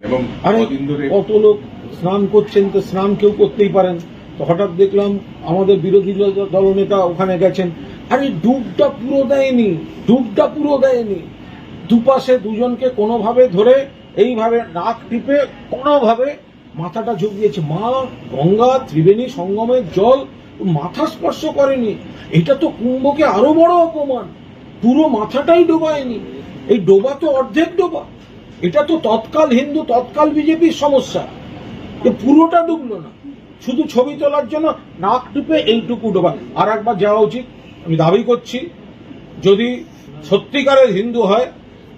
এবং কত লোক স্নান করছেন তো স্নান কেউ করতেই পারেন। তো হঠাৎ দেখলাম আমাদের বিরোধী দল- দলনেতা ওখানে গেছেন। আরে ডুবটা পুরো দেয়নি ডুবটা পুরো দেয়নি। দুপাশে দুজনকে কোনোভাবে ধরে এইভাবে নাক টিপে কোনোভাবে মাথাটা ঝুঁকিয়েছে মা গঙ্গা ত্রিবেণী সঙ্গমের জল মাথা স্পর্শ করেনি। এটা তো কুম্ভকে আরও বড় অপমান। পুরো মাথাটাই ডোবায়নি। এই ডোবা তো অর্ধেক ডোবা। এটা তো তৎকাল হিন্দু, তৎকাল বিজেপির সমস্যা। এ পুরোটা ডুবলো না। শুধু ছবি তোলার জন্য নাক টিপে এইটুকু ডোবা। আর একবার যাওয়া উচিত। আমি দাবি করছি, যদি সত্যিকারের হিন্দু হয়,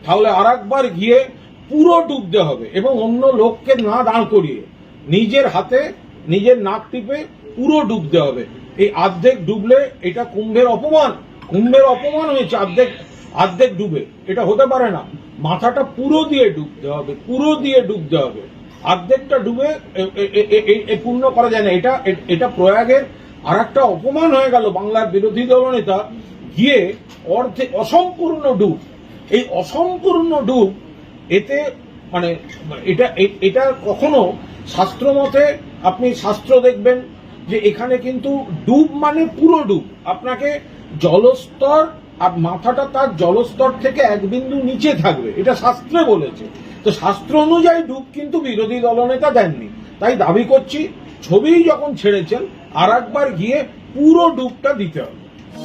তাহলে আর একবার গিয়ে পুরো ডুবতে হবে এবং অন্য লোককে না দাঁড় করিয়ে নিজের হাতে, নিজের নাক টিপে পুরো ডুবতে হবে। এই অর্ধেক ডুবলে এটা কুম্ভের অপমান। কুম্ভের অপমান হয়েছে অর্ধেক অর্ধেক ডুবে। এটা হতে পারে না। মাথাটা পুরো দিয়ে ডুবতে হবে, পুরো দিয়ে ডুবতে হবে। অর্ধেকটা ডুবে পূর্ণ করা যায় না। এটা এটা প্রয়াগের আর একটা অপমান হয়ে গেল বাংলার বিরোধী দলনেতা গিয়ে অর্ধে, অসম্পূর্ণ ডুব। এই অসম্পূর্ণ ডুব, এতে মানে এটা এটা কখনো শাস্ত্র মতে আপনি শাস্ত্র দেখবেন যে এখানে কিন্তু ডুব মানে পুরো ডুব। আপনাকে জলস্তর আর মাথাটা তার জলস্তর থেকে এক বিন্দু নিচে থাকবে। এটা শাস্ত্রে বলেছে। তো শাস্ত্র অনুযায়ী ডুব কিন্তু বিরোধী দলনেতা দেননি। তাই দাবি করছি ছবি যখন ছেড়েছেন আর একবার গিয়ে পুরো ডুবটা দিতে হবে।